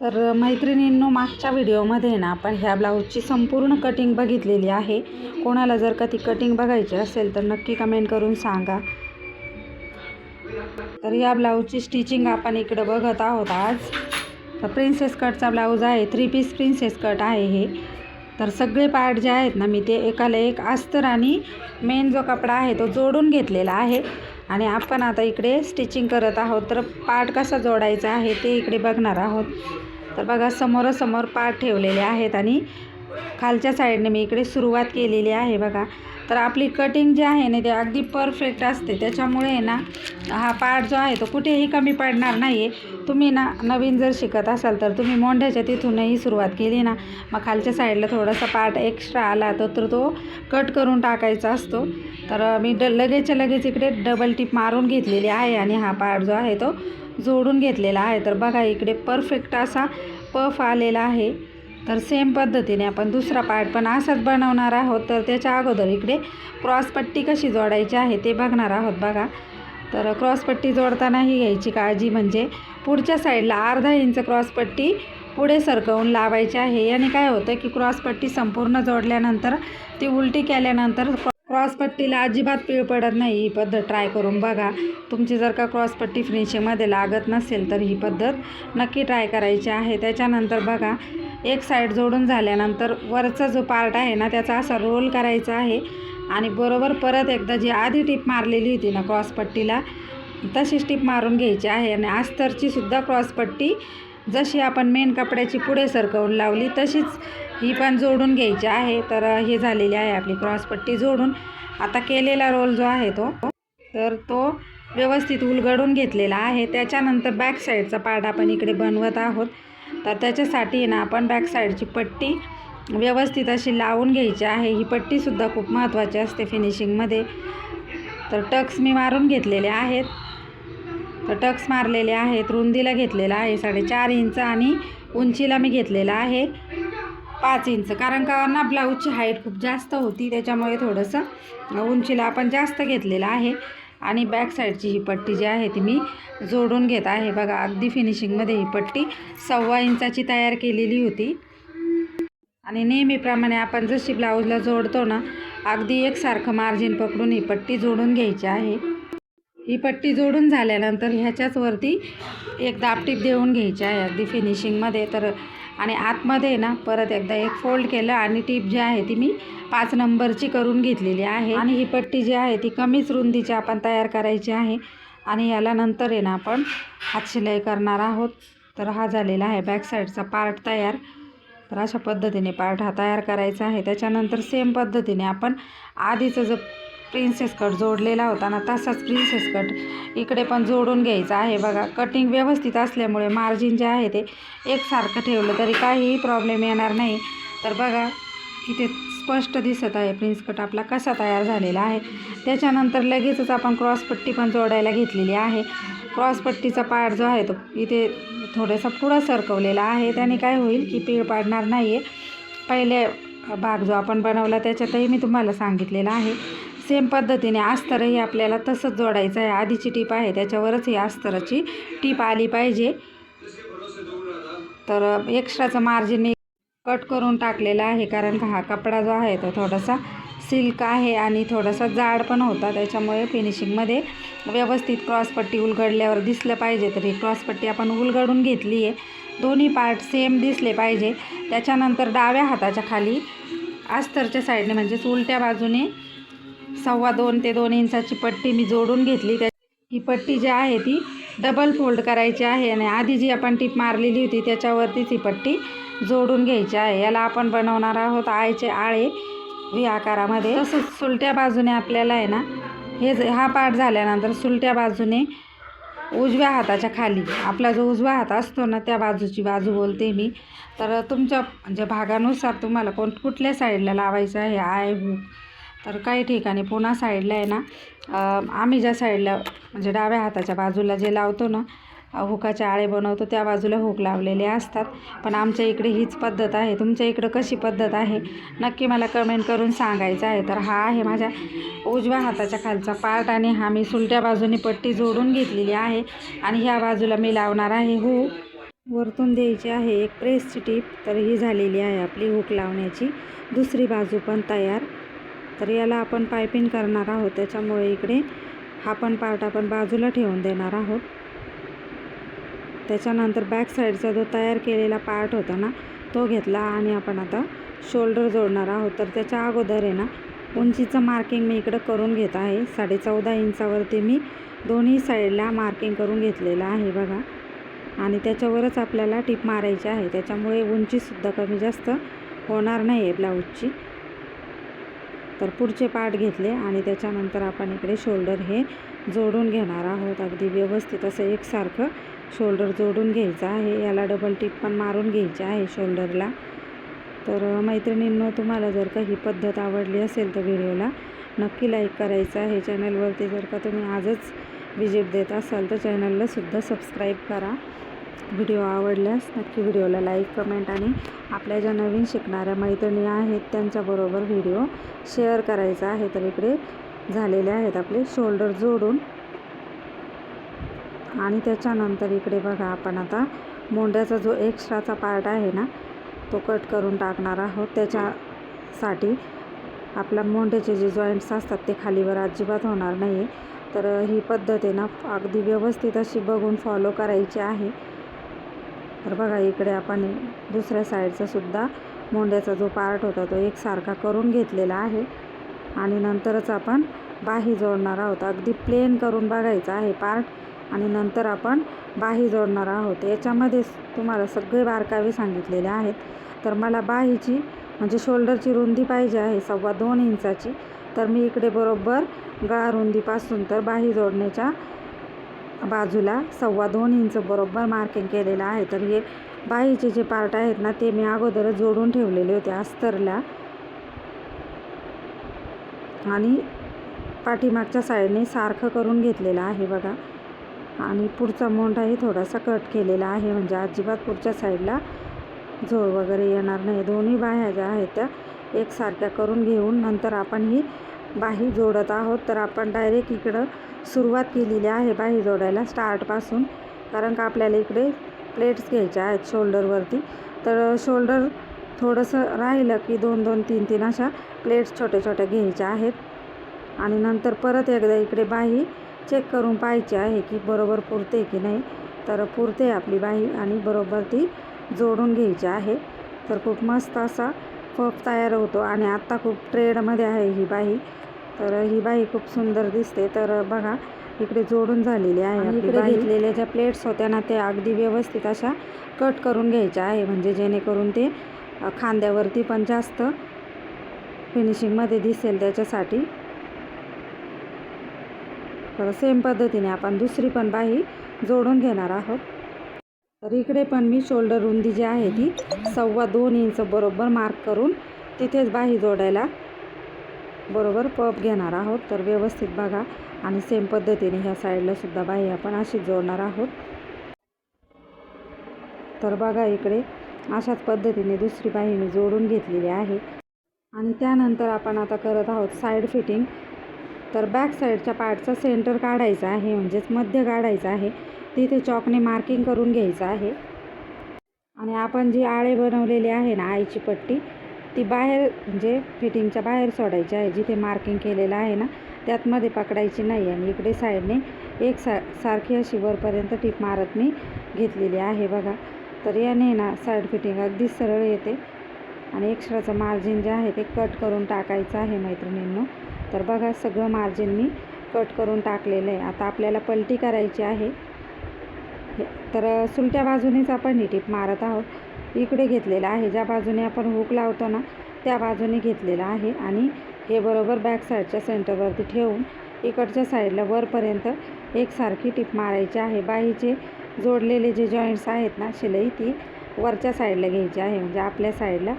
तर मैत्रिणींनो मागच्या व्हिडिओमध्ये ना आपण ह्या ब्लाऊजची संपूर्ण कटिंग बघितलेली आहे. कोणाला जर का ती कटिंग बघायची असेल तर नक्की कमेंट करून सांगा. तर या ब्लाऊजची स्टिचिंग आपण इकडं बघत आहोत आज. तर प्रिन्सेस कटचा ब्लाऊज आहे थ्री पीस प्रिन्सेस कट आहे हे. तर सगळे पार्ट जे आहेत ना मी ते एकाला एक अस्तर आणि मेन जो कपडा आहे तो जोडून घेतलेला आहे. आणि आपण आता इकडे स्टिचिंग करत आहोत. तर पार्ट कसा जोडायचा आहे ते इकडे बघणार आहोत. तर बघा समोरासमोर पाठ ठेवलेले आहेत आणि खालच्या साईडने मी इकडे सुरुवात केलेली आहे बघा. तर आपली कटिंग जी आहे ना ते अगदी परफेक्ट असते. त्याच्यामुळे ना हा पार्ट जो आहे तो कुठेही कमी पडणार नाही आहे तुम्ही ना नवीन जर शिकत असाल तर तुम्ही मोंढ्याच्या तिथूनही सुरुवात केली ना. मग खालच्या साईडला थोडासा पार्ट एक्स्ट्रा आला तर तर तो कट करून टाकायचा असतो. तर मी ड लगेचच्या लगेच इकडे डबल टिप मारून घेतलेली आहे आणि हा पार्ट जो आहे तो जोडून घेतलेला आहे. तर बघा इकडे परफेक्ट असा पफ आलेला आहे. तर सेम पद्धतीने आपण दुसरा पार्ट पण असाच बनवणार आहोत. तर त्याच्या अगोदर इकडे क्रॉसपट्टी कशी जोडायची आहे ते बघणार आहोत बघा. तर क्रॉसपट्टी जोडताना ही घ्यायची काळजी म्हणजे पुढच्या साईडला अर्धा इंच क्रॉसपट्टी पुढे सरकवून लावायची आहे. याने काय होतं की क्रॉसपट्टी संपूर्ण जोडल्यानंतर ती उलटी केल्यानंतर क्रॉसपट्टीला अजिबात पीळ पडत नाही. ही पद्धत ट्राय करून बघा. तुमची जर का क्रॉसपट्टी फिनिशिंगमध्ये लागत नसेल तर ही पद्धत नक्की ट्राय करायची आहे. त्याच्यानंतर बघा एक साईड जोडून झाल्यानंतर वरचा जो पार्ट आहे ना त्याचा असा रोल करायचा आहे. आणि बरोबर परत एकदा जी आधी टीप मारलेली होती ना क्रॉसपट्टीला तशीच टीप मारून घ्यायची आहे. आणि अस्तरची सुद्धा क्रॉसपट्टी जशी आपण मेन कपड्याची पुढे सरकवून लावली तशीच ही पण जोडून घ्यायची आहे. तर हे झालेली आहे आपली क्रॉसपट्टी जोडून. आता केलेला रोल जो आहे तो तर तो व्यवस्थित उलगडून घेतलेला आहे. त्याच्यानंतर बॅक साईडचा पार्ट आपण इकडे बनवत आहोत. तर त्याच्यासाठी ना आपण बॅक साईडची पट्टी व्यवस्थित अशी लावून घ्यायची आहे. ही पट्टीसुद्धा खूप महत्त्वाची असते फिनिशिंगमध्ये तर टक्स मी मारून घेतलेले आहेत. तर टक्स मारलेले आहेत रुंदीला घेतलेला आहे साडेचार इंच आणि उंचीला मी घेतलेला आहे पाच इंच. कारण का ना ब्लाऊजची हाईट खूप जास्त होती त्याच्यामुळे थोडंसं उंचीला आपण जास्त घेतलेलं आहे. आणि बॅक साईडची ही पट्टी जी आहे ती मी जोडून घेत आहे. बघा अगदी फिनिशिंगमध्ये ही पट्टी सव्वा इंचाची तयार केलेली होती. आणि नेहमीप्रमाणे आपण जशी ब्लाऊजला जोडतो ना अगदी एकसारखं मार्जिन पकडून ही पट्टी जोडून घ्यायची आहे. ही पट्टी जोडून झाल्यानंतर ह्याच्याच वरती एक दापटीप देऊन घ्यायची आहे अगदी फिनिशिंगमध्ये तर आणि आतमध्ये ना परत एकदा एक फोल्ड केलं आणि टीप जी आहे ती मी पाच नंबरची करून घेतलेली आहे. आणि ही पट्टी जी आहे ती कमीच रुंदीची आपण तयार करायची आहे. आणि याला नंतर आहे ना आपण हातशिलाई करणार आहोत. तर हा झालेला आहे बॅक साईडचा पार्ट तयार. तर अशा पद्धतीने पार्ट हा तयार करायचा आहे. त्याच्यानंतर सेम पद्धतीने आपण आधीचं जो प्रिन्सेस कट जोडलेला होता ना तसाच प्रिन्सेस कट इकडे पण जोडून घ्यायचा आहे बघा. कटिंग व्यवस्थित असल्यामुळे मार्जिन जे आहे ते एकसारखं ठेवलं तरी काहीही प्रॉब्लेम येणार नाही. तर बघा इथे स्पष्ट दिसत आहे प्रिन्स कट आपला कसा तयार झालेला आहे. त्याच्यानंतर लगेचच आपण क्रॉसपट्टी पण जोडायला घेतलेली आहे. क्रॉसपट्टीचा पार्ट जो आहे तो इथे थोडासा पुढं सरकवलेला आहे. त्याने काय होईल की पीळ पाडणार नाही आहे पहिले भाग जो आपण बनवला त्याच्यातही मी तुम्हाला सांगितलेला आहे. सेम पद्धतीने अस्तरही आपल्याला तसंच जोडायचं आहे. आधीची टीप आहे त्याच्यावरच ही अस्तराची टीप आली पाहिजे. तर एक्स्ट्राचं मार्जिन मी कट करून टाकलेला आहे कारण का हा कपडा जो आहे तो थोडासा सिल्क आहे आणि थोडासा जाड पण होता. त्याच्यामुळे फिनिशिंगमध्ये व्यवस्थित क्रॉसपट्टी उलगडल्यावर दिसलं पाहिजे तर ही क्रॉसपट्टी आपण उलगडून घेतली आहे. दोन्ही पार्ट सेम दिसले पाहिजे. त्याच्यानंतर डाव्या हाताच्या खाली अस्तरच्या साईडने म्हणजेच उलट्या बाजूने सव्वा दोन ते दोन इंचाची पट्टी मी जोडून घेतली. त्या ही पट्टी जी आहे ती डबल फोल्ड करायची आहे आणि आधी जी आपण टीप मारलेली होती त्याच्यावरतीच ही पट्टी जोडून घ्यायची आहे. याला आपण बनवणार आहोत आळेचे आळे. व्ही आकारामध्ये. तसंच सुलट्या बाजूने आपल्याला आहे ना हे हा पार्ट झाल्यानंतर सुलट्या बाजूने उजव्या हाताच्या खाली आपला जो उजवा हात असतो ना त्या बाजूची बाजू बोलते मी. तर तुमच्या म्हणजे भागानुसार तुम्हाला कोण कुठल्या साईडला लावायचं आहे? आय तर काही ठिकाणी पुन्हा साईडला आहे ना आम्ही ज्या साईडला म्हणजे डाव्या हाताच्या बाजूला जे लावतो ना हुकाचे आळे बनवतो त्या बाजूला हुक लावलेले असतात. पण आमच्या इकडे हीच पद्धत आहे. तुमच्या इकडं कशी पद्धत आहे? नक्की मला कमेंट करून सांगायचं आहे. तर हा आहे माझ्या उजव्या हाताच्या खालचा पार्ट आणि हा मी सुलट्या बाजूने पट्टी जोडून घेतलेली आहे. आणि ह्या बाजूला मी लावणार आहे हुक वरतून द्यायची आहे एक प्रेसची टीप. तर ही झालेली आहे आपली हुक लावण्याची. दुसरी बाजू पण तयार. तर याला आपण पायपिंग करणार आहोत. त्याच्यामुळे इकडे हा पण पार्ट आपण बाजूला ठेवून देणार आहोत. त्याच्यानंतर बॅक साईडचा जो तयार केलेला पार्ट होता ना तो घेतला आणि आपण आता शोल्डर जोडणार आहोत. तर त्याच्या अगोदर आहे ना उंचीचं मार्किंग मी इकडं करून घेत आहे. साडे चौदा इंचावरती मी दोन्ही साईडला मार्किंग करून घेतलेलं आहे बघा. आणि त्याच्यावरच आपल्याला टीप मारायची आहे. त्याच्यामुळे उंचीसुद्धा कमी जास्त होणार नाही आहे ब्लाऊजची तर पुढचे पार्ट घेतले आणि त्याच्यानंतर आपण इकडे शोल्डर हे जोडून घेणार आहोत. अगदी व्यवस्थित असं एकसारखं शोल्डर जोडून घ्यायचं आहे. याला डबल टिप पण मारून घ्यायची आहे शोल्डरला. तर मैत्रिणींनो तुम्हाला जर का ही पद्धत आवडली असेल तर व्हिडिओला नक्की लाईक करायचं आहे. चॅनलवरती जर का तुम्ही आजच विजिट देत असाल तर चॅनलला सुद्धा सबस्क्राईब करा. व्हिडिओ आवडल्यास नक्की व्हिडिओला लाईक कमेंट आणि आपल्या ज्या नवीन शिकणाऱ्या मैत्रिणी आहेत त्यांच्याबरोबर व्हिडिओ शेअर करायचा आहे तर इकडे झालेले आहेत आपले शोल्डर जोडून. आणि त्याच्यानंतर इकडे बघा आपण आता मोंड्याचा जो एक्स्ट्राचा पार्ट आहे ना तो कट करून टाकणार आहोत. त्याच्यासाठी आपल्या मोंड्याचे जे जॉईंट्स असतात ते खालीवर अजिबात होणार नाही तर ही पद्धत आहे ना अगदी व्यवस्थित अशी बघून फॉलो करायची आहे. तर बघा इकडे आपण दुसऱ्या साईडचा सुद्धा मोंड्याचा जो पार्ट होता तो एकसारखा करून घेतलेला आहे. आणि नंतरच आपण बाही जोडणार आहोत. अगदी प्लेन करून बघायचा आहे पार्ट आणि नंतर आपण बाही जोडणार आहोत. याच्यामध्ये तुम्हाला सगळे बारकावे सांगितलेले आहेत. तर मला बाहीची म्हणजे शोल्डरची रुंदी पाहिजे आहे सव्वा दोन इंचाची. तर मी इकडे बरोबर गळा रुंदीपासून तर बाही जोडण्याच्या बाजूला सव्वा दोन इंच बरोबर मार्किंग केलेलं आहे. तर हे बाहीचे जे पार्ट आहेत ना ते मी अगोदरच जोडून ठेवलेले होते अस्तरला. आणि पाठीमागच्या साईडने सारखं करून घेतलेलं आहे बघा. आणि पुढचा मोंढाही थोडासा कट केलेला आहे. म्हणजे अजिबात पुढच्या साईडला झोळ वगैरे येणार नाही. दोन्ही बाह्या ज्या आहेत त्या एकसारख्या करून घेऊन नंतर आपण ही बाही जोडत आहोत तर आपण डायरेक्ट इकडं सुरुवात केलेली आहे बाही जोडायला स्टार्टपासून कारण का आपल्याला इकडे प्लेट्स घ्यायच्या आहेत शोल्डरवरती तर शोल्डर थोडंसं राहिलं की दोन दोन तीन तीन अशा प्लेट्स छोट्या छोट्या घ्यायच्या आहेत. आणि नंतर परत एकदा इकडे बाही चेक करून पाहायची आहे की बरोबर पुरते की नाही. तर पुरते आपली बाही आणि बरोबर ती जोडून घ्यायची आहे. तर खूप मस्त असा पफ तयार होतो आणि आत्ता खूप ट्रेडमध्ये आहे ही बाही तर ही बाही खूप सुंदर दिसते. तर बघा इकडे जोडून झालेली आहे इकडे घेतलेल्या ज्या प्लेट्स होत्या ना त्या अगदी व्यवस्थित अशा कट करून घ्यायच्या आहे. म्हणजे जेणेकरून ते खांद्यावरती पण जास्त फिनिशिंगमध्ये दिसेल त्याच्यासाठी. तर सेम पद्धतीने आपण दुसरी पण बाही जोडून घेणार आहोत. तर इकडे पण मी शोल्डर रुंदी जी आहे ती सव्वा दोन इंच बरोबर मार्क करून तिथेच बाही जोडायला बरोबर पप घेणार आहोत. तर व्यवस्थित बघा आणि सेम पद्धतीने ह्या साईडला सुद्धा बाही आपण अशीच जोडणार आहोत. तर बघा इकडे अशाच पद्धतीने दुसरी बाही मी जोडून घेतलेली आहे. आणि त्यानंतर आपण आता करत आहोत साईड फिटिंग तर बॅक साईडच्या पार्टचा सेंटर काढायचा आहे म्हणजेच मध्य काढायचं आहे. तिथे चॉकने मार्किंग करून घ्यायचं आहे. आणि आपण जी आळे बनवलेली आहे ना आईची पट्टी ती बाहेर म्हणजे फिटिंगच्या बाहेर सोडायची आहे. जिथे मार्किंग केलेलं आहे ना त्यातमध्ये पकडायची नाही आणि इकडे साईडने एक सा सारखी अशी वरपर्यंत टीप मारत मी घेतलेली आहे बघा. तर याने ना साईड फिटिंग अगदी सरळ येते. आणि एक्स्ट्राचं मार्जिन जे आहे ते कट करून टाकायचं आहे मैत्रिणींनो. तर बघा सगळं मार्जिन मी कट करून टाकलेलं आहे. आता आपल्याला पलटी करायची आहे. तर सुलट्या बाजूनेच आपण ही टीप मारत आहोत. इकडे घेतलेलं आहे. ज्या बाजूने आपण हुक लावतो ना त्या बाजूने घेतलेलं आहे. आणि हे बरोबर बॅक साईडच्या सेंटरवरती ठेवून इकडच्या साईडला वरपर्यंत एकसारखी टीप मारायची आहे. बाहीचे जोडलेले जे जॉईंट्स आहेत ना शिलाई ती वरच्या साईडला घ्यायची आहे. म्हणजे आपल्या साईडला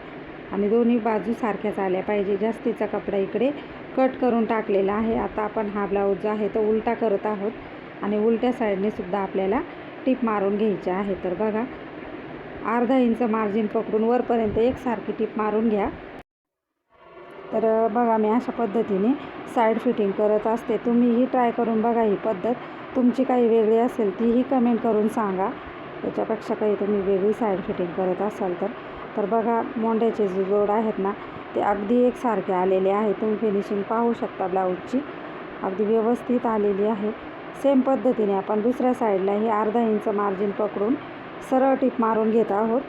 आणि दोन्ही बाजू सारख्याच आल्या पाहिजे. जास्तीचा कपडा इकडे कट करून टाकलेला आहे. आता आपण हा ब्लाऊज जो आहे तो उलटा करत आहोत. आणि उलट्या साईडने सुद्धा आपल्याला टीप मारून घ्यायची आहे. तर बघा अर्धा इंच मार्जिन पकडून वरपर्यंत एकसारखी टीप मारून घ्या. तर बघा मी अशा पद्धतीने साईड फिटिंग करत असते. तुम्हीही ट्राय करून बघा ही पद्धत. तुमची काही वेगळी असेल तीही कमेंट करून सांगा. याच्यापेक्षा काही तुम्ही वेगळी साईड फिटिंग करत असाल तर. तर बघा मोंड्याचे जे जोड आहेत ना ते अगदी एकसारखे आलेले आहे. तुम्ही फिनिशिंग पाहू शकता ब्लाऊजची. अगदी व्यवस्थित आलेली आहे. सेम पद्धतीने आपण दुसऱ्या साईडला हे अर्धा इंच मार्जिन पकडून सरळ टीप मारून घेत आहोत.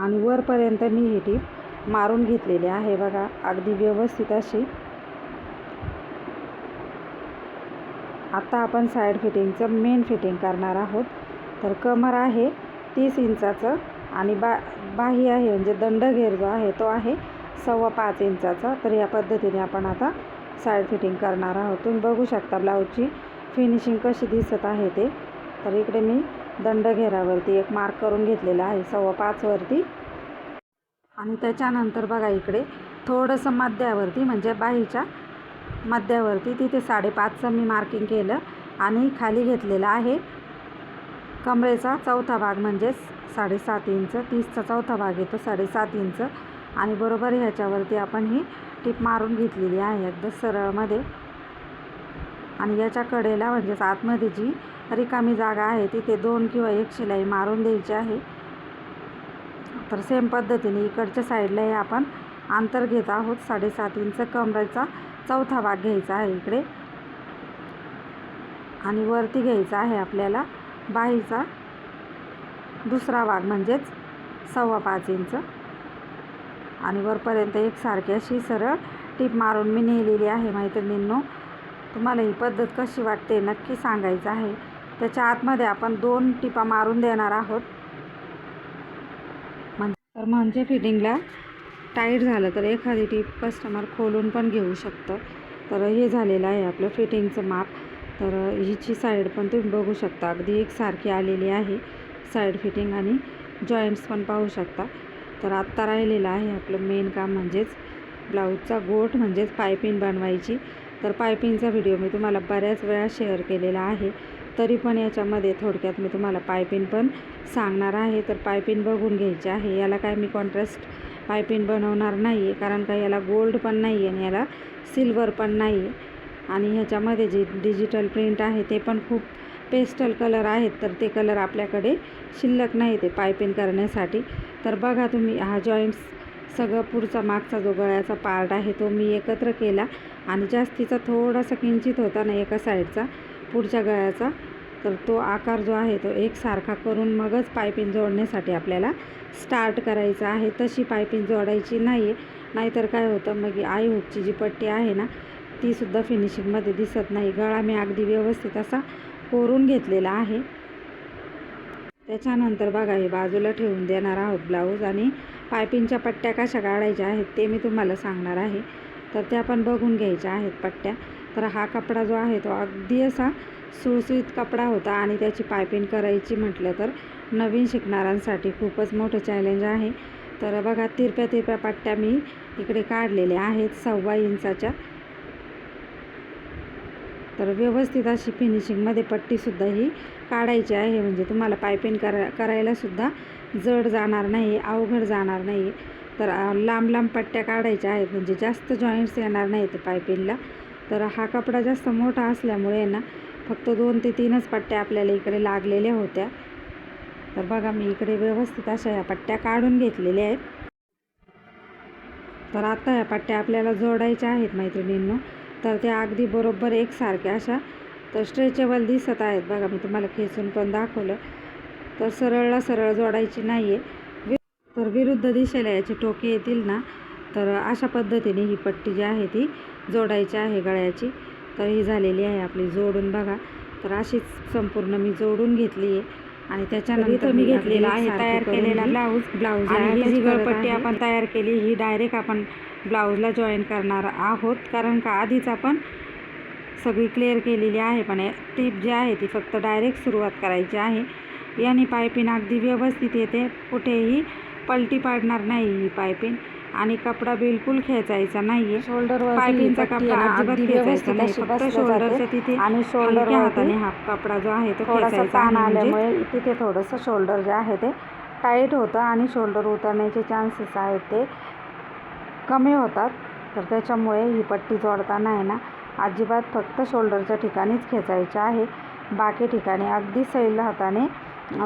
आणि वरपर्यंत मी ही टीप मारून घेतलेली आहे बघा अगदी व्यवस्थित अशी. आता आपण साईड फिटिंगचं मेन फिटिंग करणार आहोत. तर कमर आहे तीस इंचाचं आणि बा बाही आहे म्हणजे दंडघेर जो आहे तो आहे सव्वा पाच इंचाचा. तर या पद्धतीने आपण आता साईड फिटिंग करणार आहोत. तुम्ही बघू शकता ब्लाऊजची फिनिशिंग कशी दिसत आहे ते. तर इकडे मी दंड घेरावरती एक मार्क करून घेतलेला आहे सव्वा पाचवरती आणि त्याच्यानंतर बघा इकडे थोडंसं मध्यावरती म्हणजे बाहीच्या मध्यावरती तिथे साडेपाचचं मी मार्किंग केलं आणि खाली घेतलेलं आहे कमरेचा चौथा भाग म्हणजेच साडेसात इंच तीसचा चौथा भाग येतो साडेसात इंच. आणि बरोबर ह्याच्यावरती आपण ही टीप मारून घेतलेली आहे अगदी सरळमध्ये. आणि याच्या कडेला म्हणजेच आतमध्ये जी रिकामी जागा आहे तिथे दोन किंवा एक शिलाई मारून द्यायची आहे. तर सेम पद्धतीने इकडच्या साईडलाही आपण अंतर घेत आहोत. साडेसात इंच कमरेचा चौथा भाग घ्यायचा आहे इकडे. आणि वरती घ्यायचा आहे आपल्याला बाहीचा दुसरा भाग म्हणजेच सव्वा पाच इंच. आणि वरपर्यंत एकसारखी अशी सरळ टीप मारून मी नेलेली आहे मैत्रिणींनो. तुम्हाला ही पद्धत कशी वाटते नक्की सांगायचं आहे. त्याच्या आतमध्ये आपण दोन टिपा मारून देणार आहोत. म्हणजे तर म्हणजे फिटिंगला टाईट झालं तर एखादी टीप कस्टमर खोलून पण घेऊ शकतं. तर हे झालेलं आहे आपलं फिटिंगचं माप. तर हिची साईड पण तुम्ही बघू शकता. अगदी एकसारखी आलेली आहे साईड फिटिंग आणि जॉईंट्स पण पाहू शकता. तर आत्ता राहिलेलं आहे आपलं मेन काम म्हणजेच ब्लाऊजचा गोठ म्हणजेच पायपिंग बनवायची. तर पायपिंगचा व्हिडिओ मी तुम्हाला बऱ्याच वेळा शेअर केलेला आहे. तरी पण याच्यामध्ये थोडक्यात मी तुम्हाला पायपिंग पण सांगणार आहे. तर पायपिंग बघून घ्यायची आहे. याला काय मी कॉन्ट्रास्ट पायपिंग बनवणार नाही आहे कारण का याला गोल्ड पण नाही आहे आणि याला सिल्वर पण नाही आहे आणि ह्याच्यामध्ये जे डिजिटल प्रिंट आहे ते पण खूप पेस्टल कलर आहेत तर ते कलर आपल्याकडे शिल्लक नाही ते पायपिंग करण्यासाठी. तर बघा तुम्ही हा जॉईंट्स सगळं पुढचा मागचा जो गळ्याचा पार्ट आहे तो मी एकत्र केला आणि जास्तीचा थोडासा किंचित होता ना एका साईडचा पुढच्या गळ्याचा तर तो आकार जो आहे तो एकसारखा करून मगच पायपिंग जोडण्यासाठी आपल्याला स्टार्ट करायचा आहे. तशी पायपिंग जोडायची नाही आहे नाहीतर काय होतं मग आई हुकची जी पट्टी आहे ना तीसुद्धा फिनिशिंगमध्ये दिसत नाही. गळा मी अगदी व्यवस्थित असा कोरून घेतलेला आहे. त्याच्यानंतर बघा हे बाजूला ठेवून देणार आहोत ब्लाऊज आणि पायपिंगच्या पट्ट्या कशा काढायच्या आहेत ते मी तुम्हाला सांगणार आहे. तर त्या पण बघून घ्यायच्या आहेत पट्ट्या. तर हा कपडा जो आहे तो अगदी असा सुळसुळीत कपडा होता आणि त्याची पायपिंग करायची म्हटलं तर नवीन शिकणाऱ्यांसाठी खूपच मोठं चॅलेंज आहे. तर बघा तिरप्या तिरप्या पट्ट्या मी इकडे काढलेल्या आहेत सव्वा इंचाच्या. तर व्यवस्थित अशी फिनिशिंगमध्ये पट्टीसुद्धा ही काढायची आहे. म्हणजे तुम्हाला पायपिंग करा करायलासुद्धा जड जाणार नाही अवघड जाणार नाही. तर लांब लांब पट्ट्या काढायच्या आहेत. म्हणजे जास्त जॉईंट्स येणार नाहीत पायपिंगला तर हा कपडा जास्त मोठा असल्यामुळे ना फक्त दोन ते तीनच पट्ट्या आपल्याला इकडे लागलेल्या होत्या. तर बघा मी इकडे व्यवस्थित अशा ह्या पट्ट्या काढून घेतलेल्या आहेत. तर आता ह्या पट्ट्या आपल्याला जोडायच्या आहेत मैत्रिणींनो. तर त्या अगदी बरोबर एकसारख्या अशा तर स्ट्रेचेबल दिसत आहेत. बघा मी तुम्हाला खेचून पण दाखवलं. तर सरळला सरळ जोडायची नाही आहे तर विरुद्ध दिशेला याचे टोके येतील ना? तर अशा पद्धतीने ही पट्टी जी आहे ती जोडायची आहे गळ्याची. तर ही झालेली आहे आपली जोडून बघा. तर अशीच संपूर्ण मी जोडून घेतली आहे आणि त्याच्यानंतर मी घेतलेला आहे तयार केलेला ब्लाऊज. ब्लाऊज आणि ही जी गळपट्टी आपण तयार केली ही डायरेक्ट आपण ब्लाऊजला जॉईन करणार आहोत. कारण का आधीच आपण सगळी क्लिअर केलेली आहे पण टीप जी आहे ती फक्त डायरेक्ट सुरुवात करायची आहे. याने पायपिंग अगदी व्यवस्थित येते. कुठेही पलटी पाडणार नाही ही पायपिंग आणि कपडा बिलकुल खेचायचा नाहीये. पायपिंगचा कपडा अजिबात खेचायचा नाही फक्त शोल्डरच्या तिथे आणि शोल्डर हाताने हा कपडा जो आहे तो खेचायचा आहे आल्यामुळे तिथे थोडंसं शोल्डर जे आहे ते टाईट होतं आणि शोल्डर उतरण्याचे चान्सेस आहेत ते कमी होतात. तर त्याच्यामुळे ही पट्टी जोडताना आहे ना अजिबात फक्त शोल्डरच्या ठिकाणीच खेचायची आहे. बाकी ठिकाणी अगदी सैल हाताने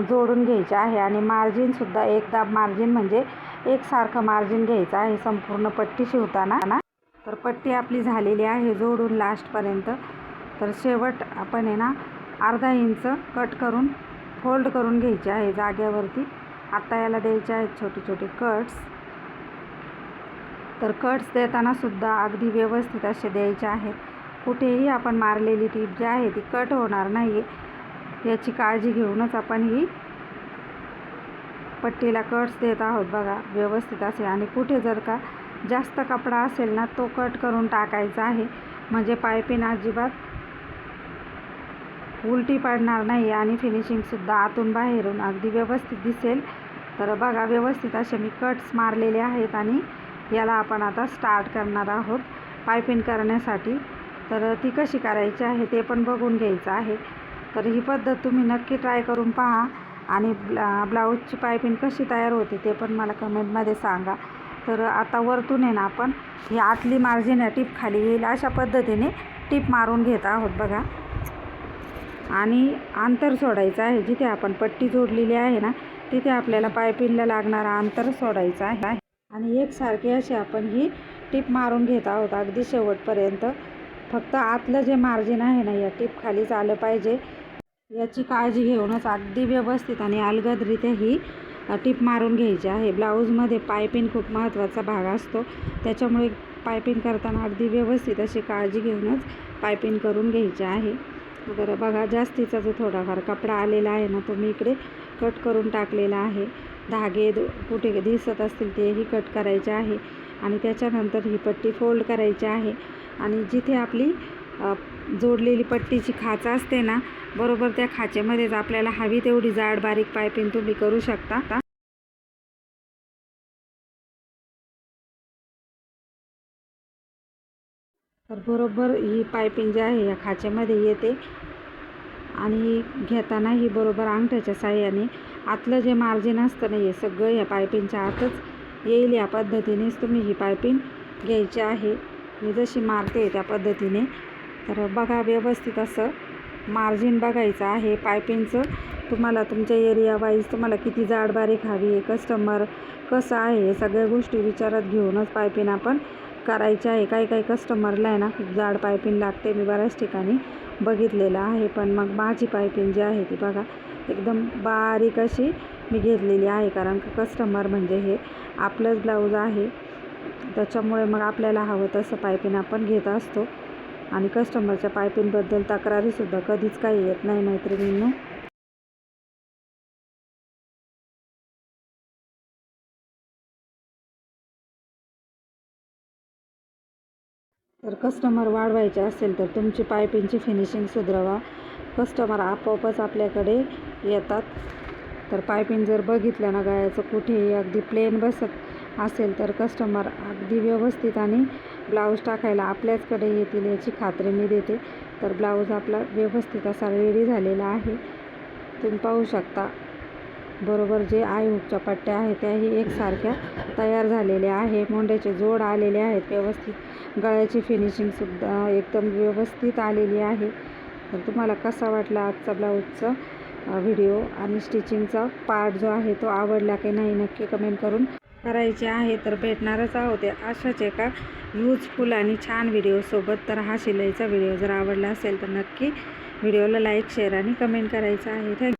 जोडून घ्यायचे आहे आणि मार्जिनसुद्धा एकदा मार्जिन म्हणजे एकसारखं मार्जिन घ्यायचं आहे संपूर्ण पट्टी शिवताना. ना तर पट्टी आपली झालेली आहे जोडून लास्टपर्यंत तर शेवट आपण आहे ना अर्धा इंच कट करून फोल्ड करून घ्यायचे आहे जाग्यावरती आत्ता याला द्यायचे आहेत छोटे छोटे कट्स तर कट्स देताना सुद्धा अगदी व्यवस्थित असे द्यायचे आहेत. कुठेही आपण मारलेली टीप जी आहे ती कट होणार नाही याची काळजी घेऊनच आपण ही पट्टीला कट्स देत आहोत बघा व्यवस्थित असे. आणि कुठे जर का जास्त कपडा असेल ना तो कट करून टाकायचा आहे. म्हणजे पायपिन अजिबात उलटी पडणार नाही आणि फिनिशिंगसुद्धा आतून बाहेरून अगदी व्यवस्थित दिसेल. तर बघा व्यवस्थित असे मी कट्स मारलेले आहेत आणि याला आपण आता स्टार्ट करणार आहोत पायपिंग करण्यासाठी. तर ती कशी करायची आहे ते पण बघून घ्यायचं आहे. तर ही पद्धत तुम्ही नक्की ट्राय करून पहा. आणि ब्ला ब्लाऊजची पायपिंग कशी तयार होते ते पण मला कमेंटमध्ये सांगा. तर आता वरतून आहे ना आपण ही आतली मार्जिन आहे टीप खाली येईल अशा पद्धतीने टीप मारून घेत आहोत बघा. आणि अंतर सोडायचं आहे जिथे आपण पट्टी जोडलेली आहे ना तिथे आपल्याला पायपिंगला लागणारा अंतर सोडायचं आहे. आणि एकसारखी अशी आपण ही टीप मारून घेत आहोत अगदी शेवटपर्यंत. फक्त आतलं जे मार्जिन आहे ना या टीप खालीच आलं पाहिजे. याची काळजी घेऊनच अगदी व्यवस्थित आणि अलगदरीत्या ही टिप मारून घ्यायची आहे. ब्लाऊजमध्ये पायपिंग खूप महत्त्वाचा भाग असतो. त्याच्यामुळे पायपिंग करताना अगदी व्यवस्थित अशी काळजी घेऊनच पायपिंग करून घ्यायची आहे. तर बघा जास्तीचा जो थोडाफार कपडा आलेला आहे ना तो मी इकडे कट करून टाकलेला आहे. धागे कुठे दिसत असतील तेही कट करायचे आहे आणि त्याच्यानंतर ही पट्टी फोल्ड करायची आहे. आणि जिथे आपली जोडलेली पट्टीची खाच असते ना बरोबर त्या खाचेमध्येच आपल्याला हवी तेवढी जाड बारीक पायपिंग तुम्ही करू शकता. तर बरोबर ही पायपिंग जी आहे या खाचेमध्ये येते. आणि घेताना ही बरोबर अंगठ्याच्या साह्याने आतलं जे मार्जिन असतं ना हे सगळं या पायपिंगच्या आतच येईल. या पद्धतीनेच तुम्ही ही पायपिंग घ्यायची आहे. मी जशी मारते त्या पद्धतीने. तर बघा व्यवस्थित असं मार्जिन बघायचं आहे. पायपिंगचं. तुम्हाला तुमच्या एरिया वाईज तुम्हाला किती जाड बारीक हवी आहे कस्टमर कसं आहे सगळ्या गोष्टी विचारात घेऊनच पायपिंग आपण करायचे आहे. काही काही कस्टमरला आहे ना खूप जाड पायपिंग लागते. मी बऱ्याच ठिकाणी बघितलेलं आहे. पण मग माझी पायपिंग जी आहे ती बघा एकदम बारीक अशी मी घेतलेली आहे. कारण कस्टमर म्हणजे हे आपलंच ब्लाऊज आहे. त्याच्यामुळे मग आपल्याला हवं तसं पायपिंग आपण घेत असतो. आणि कस्टमरच्या पायपिंगबद्दल तक्रारीसुद्धा कधीच काही येत नाही मैत्रिणींनो. तर कस्टमर वाढवायचे असेल तर तुमची पायपिंगची फिनिशिंग सुधरवा. कस्टमर आपोआपच आपल्याकडे येतात. तर पायपिंग जर बघितलं ना गाळ्याचं कुठेही अगदी प्लेन बसत असेल तर कस्टमर अगदी व्यवस्थित आणि ब्लाऊज टाकायला आपल्याचकडे येतील याची खात्री मी देते. तर ब्लाऊज आपला व्यवस्थित असा रेडी झालेला आहे. तुम्ही पाहू शकता. बरोबर जे आई हुकच्या पट्ट्या आहेत त्याही एकसारख्या तयार झालेल्या आहे. मोंड्याचे जोड आलेले आहेत व्यवस्थित. गळ्याची फिनिशिंगसुद्धा एकदम व्यवस्थित आलेली आहे. तर तुम्हाला कसा वाटला आजचा ब्लाऊजचा व्हिडिओ आणि स्टिचिंगचा पार्ट जो आहे तो आवडला की नाही नक्की कमेंट करून करायचे आहे तर भेटणारच आहोत. अशाच एका यूजफुल आणि छान व्हिडिओसोबत तर हा शिलाईचा व्हिडिओ जर आवडला असेल तर नक्की व्हिडिओला लाईक शेअर आणि कमेंट करायचा आहे. थँक्यू